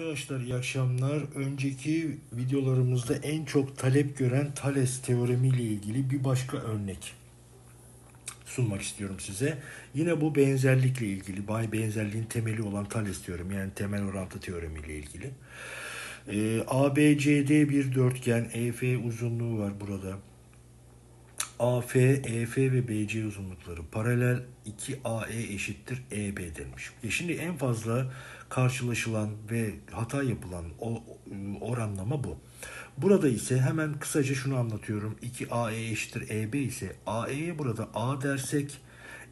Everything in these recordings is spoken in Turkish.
Arkadaşlar iyi akşamlar. Önceki videolarımızda en çok talep gören Thales teoremi ile ilgili bir başka örnek sunmak istiyorum size. Yine bu benzerlikle ilgili, bay benzerliğin temeli olan Thales teoremi yani temel orantı teoremi ile ilgili. Ee, ABCD bir dörtgen, EF uzunluğu var burada. AF, EF ve BC uzunlukları paralel 2AE eşittir EB denmiş. E şimdi en fazla karşılaşılan ve hata yapılan o oranlama bu. Burada ise hemen kısaca şunu anlatıyorum. 2AE eşittir EB ise AE'ye burada A dersek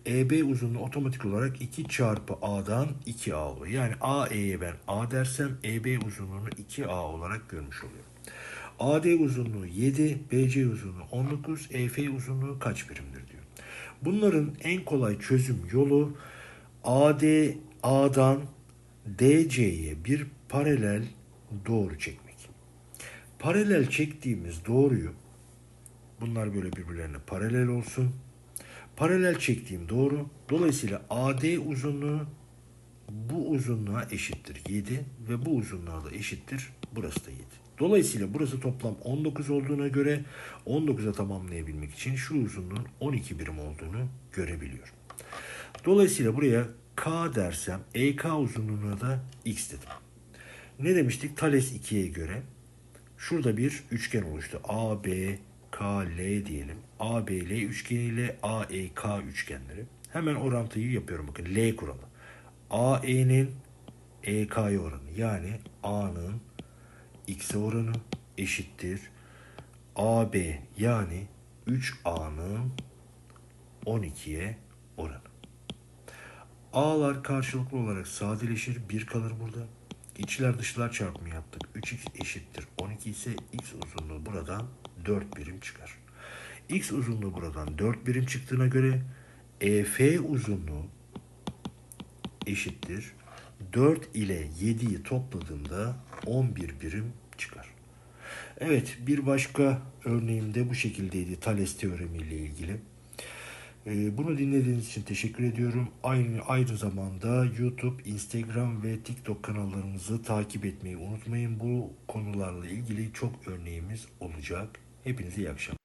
EB uzunluğu otomatik olarak 2 çarpı A'dan 2A oluyor. Yani AE'ye ben A dersem EB uzunluğunu 2A olarak görmüş oluyorum. AD uzunluğu 7, BC uzunluğu 19, EF uzunluğu kaç birimdir diyor. Bunların en kolay çözüm yolu AD A'dan DC'ye bir paralel doğru çekmek. Paralel çektiğimiz doğruyu bunlar böyle birbirlerine paralel olsun. Paralel çektiğim doğru. Dolayısıyla AD uzunluğu bu uzunluğa eşittir 7 ve bu uzunluğa da eşittir burası da 7. Dolayısıyla burası toplam 19 olduğuna göre 19'a tamamlayabilmek için şu uzunluğun 12 birim olduğunu görebiliyorum. Dolayısıyla buraya K dersem EK uzunluğuna da X dedim. Ne demiştik? Thales 2'ye göre şurada bir üçgen oluştu. AB, K, L diyelim. AB, L üçgeniyle AEK üçgenleri. Hemen orantıyı yapıyorum bakın. L kuralı. AE'nin EK'ya oranı yani A'nın X'e oranı eşittir. AB yani 3A'nın 12'ye oranı. A'lar karşılıklı olarak sadeleşir. 1 kalır burada. İçler dışlar çarpımı yaptık. 3x eşittir 12 ise x uzunluğu buradan 4 birim çıkar. X uzunluğu buradan 4 birim çıktığına göre EF uzunluğu eşittir. 4 ile 7'yi topladığımda 11 birim çıkar. Evet bir başka örneğim de bu şekildeydi Thales teoremi ile ilgili. Ee, Bunu dinlediğiniz için teşekkür ediyorum. Aynı aynı zamanda YouTube, Instagram ve TikTok kanallarımızı takip etmeyi unutmayın. Bu konularla ilgili çok örneğimiz olacak. Hepinize iyi akşamlar.